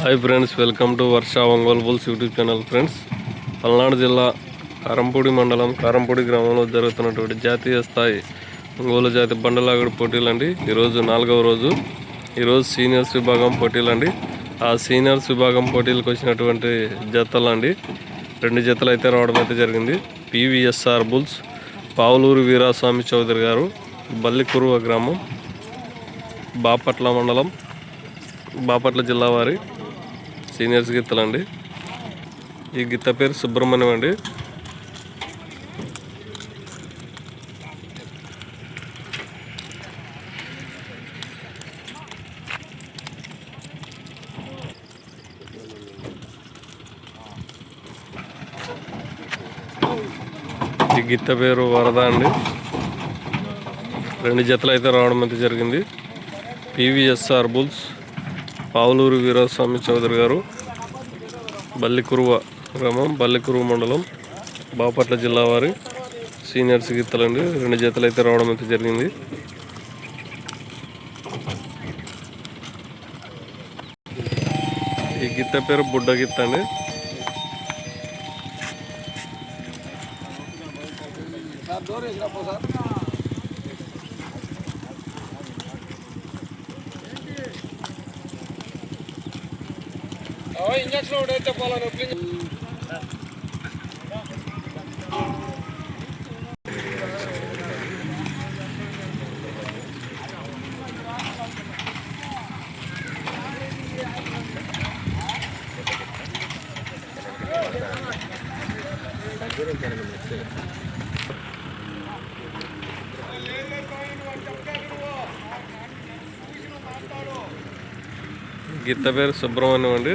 Hi friends welcome to Varsha Ongole bulls YouTube channel friends Palnadu జిల్లా కారంపూడి మండలం కారంపూడి గ్రామంలో జరుగుతున్నటువంటి జాతీయ స్థాయి ఒంగోలు జాతి బండలాగడి పోటీలండి. ఈరోజు నాలుగవ రోజు. ఈరోజు సీనియర్స్ విభాగం పోటీలండి. ఆ సీనియర్స్ విభాగం పోటీలకు వచ్చినటువంటి జతలండి. రెండు జతలు అయితే రావడం అయితే జరిగింది. పివిఎస్ఆర్ బుల్స్ పావులూరు వీరాస్వామి చౌదరి గారు బల్లికురువ గ్రామం బాపట్ల మండలం బాపట్ల జిల్లా వారి సీనియర్స్ గిత్తలండి. ఈ గిత్త పేరు సుబ్రహ్మణ్యం అండి. ఈ గిత్త పేరు వరద అండి. రెండు జతలు అయితే రావడం అయితే జరిగింది. పివిఎస్ఆర్ బుల్స్ పావులూరు వీరస్వామి చౌదరి గారు బల్లికురువ గ్రామం బల్లికురువ మండలం బాపట్ల జిల్లా వారి సీనియర్స్ గిత్తలండి రెండు జతలు అయితే రావడం అయితే జరిగింది. ఈ గిత్త పేరు బుడ్డ గిత్త అండి. ఇంజక్షన్ ఒకటి అయితే పోలా గిత్త పేరు సుబ్రహ్మణ్యం అండి.